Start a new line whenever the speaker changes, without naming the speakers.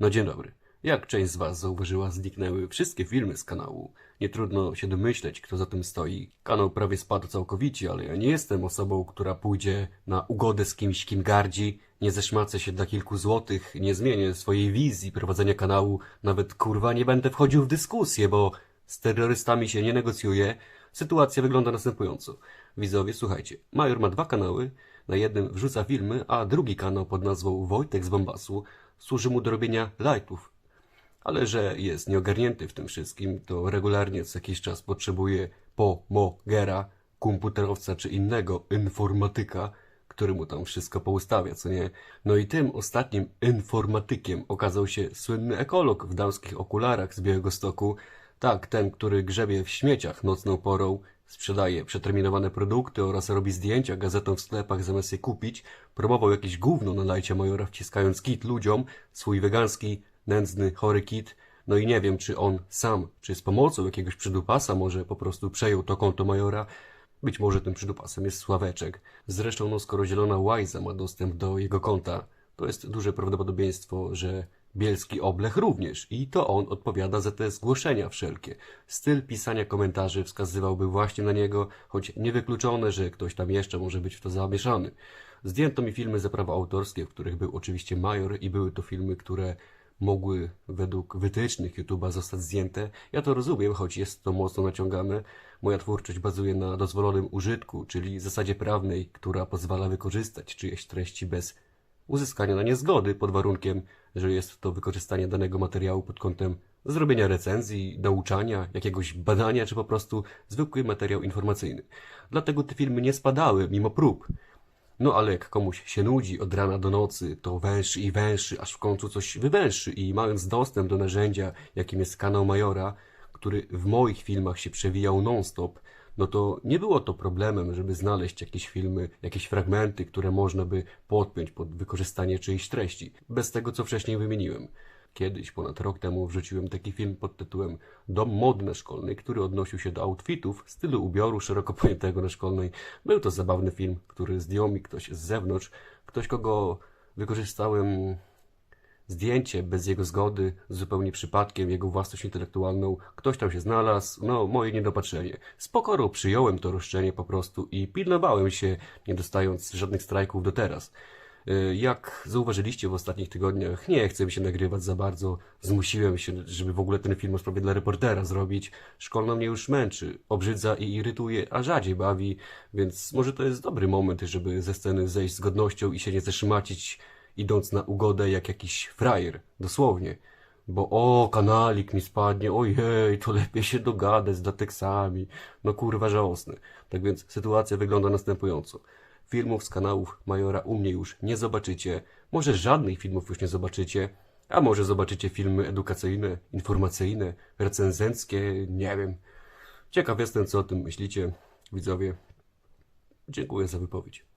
No dzień dobry. Jak część z Was zauważyła, zniknęły wszystkie filmy z kanału. Nie trudno się domyśleć, kto za tym stoi. Kanał prawie spadł całkowicie, ale ja nie jestem osobą, która pójdzie na ugodę z kimś, kim gardzi. Nie zeszmacę się dla kilku złotych, nie zmienię swojej wizji prowadzenia kanału. Nawet kurwa nie będę wchodził w dyskusję, bo z terrorystami się nie negocjuje. Sytuacja wygląda następująco. Widzowie, słuchajcie. Major ma dwa kanały. Na jednym wrzuca filmy, a drugi kanał pod nazwą Wojtek z Bombasu służy mu do robienia lightów. Ale że jest nieogarnięty w tym wszystkim, to regularnie co jakiś czas potrzebuje pomogera, komputerowca czy innego informatyka, który mu tam wszystko poustawia, co nie? No i tym ostatnim informatykiem okazał się słynny ekolog w damskich okularach z Białego Stoku. Tak, ten, który grzebie w śmieciach nocną porą, sprzedaje przeterminowane produkty oraz robi zdjęcia gazetom w sklepach zamiast je kupić, promował jakieś gówno na lajcie Majora wciskając kit ludziom, swój wegański, nędzny, chory kit. No i nie wiem, czy on sam, czy z pomocą jakiegoś przydupasa może po prostu przejął to konto Majora. Być może tym przydupasem jest Sławeczek. Zresztą, no skoro Zielona Łajza ma dostęp do jego konta, to jest duże prawdopodobieństwo, że Bielski Oblech również i to on odpowiada za te zgłoszenia wszelkie. Styl pisania komentarzy wskazywałby właśnie na niego, choć niewykluczone, że ktoś tam jeszcze może być w to zamieszany. Zdjęto mi filmy za prawa autorskie, w których był oczywiście Major i były to filmy, które mogły według wytycznych YouTube'a zostać zdjęte. Ja to rozumiem, choć jest to mocno naciągane. Moja twórczość bazuje na dozwolonym użytku, czyli zasadzie prawnej, która pozwala wykorzystać czyjeś treści bez uzyskania na nie zgody pod warunkiem, że jest to wykorzystanie danego materiału pod kątem zrobienia recenzji, nauczania, jakiegoś badania, czy po prostu zwykły materiał informacyjny. Dlatego te filmy nie spadały mimo prób. No ale jak komuś się nudzi od rana do nocy, to węszy i węszy, aż w końcu coś wywęszy i mając dostęp do narzędzia, jakim jest kanał Majora, który w moich filmach się przewijał non-stop, no to nie było to problemem, żeby znaleźć jakieś filmy, jakieś fragmenty, które można by podpiąć pod wykorzystanie czyjejś treści, bez tego co wcześniej wymieniłem. Kiedyś, ponad rok temu, wrzuciłem taki film pod tytułem Dom modny na szkolnej, który odnosił się do outfitów stylu ubioru szeroko pojętego na szkolnej. Był to zabawny film, który zdjął mi ktoś z zewnątrz, ktoś kogo wykorzystałem zdjęcie bez jego zgody, zupełnie przypadkiem, jego własność intelektualną, ktoś tam się znalazł, no moje niedopatrzenie. Z pokorą przyjąłem to roszczenie po prostu i pilnowałem się, nie dostając żadnych strajków do teraz. Y, Jak zauważyliście w ostatnich tygodniach, nie chcę mi się nagrywać za bardzo. Zmusiłem się, żeby w ogóle ten film o sprawie dla reportera zrobić. Szkolno mnie już męczy, obrzydza i irytuje, a rzadziej bawi, więc może to jest dobry moment, żeby ze sceny zejść z godnością i się nie zeszmacić, idąc na ugodę jak jakiś frajer, dosłownie. Bo o, kanalik mi spadnie, ojej, to lepiej się dogadać z lateksami. No kurwa żałosne. Tak więc sytuacja wygląda następująco. Filmów z kanałów Majora u mnie już nie zobaczycie. Może żadnych filmów już nie zobaczycie. A może zobaczycie filmy edukacyjne, informacyjne, recenzenckie, nie wiem. Ciekaw jestem, co o tym myślicie, widzowie. Dziękuję za wypowiedź.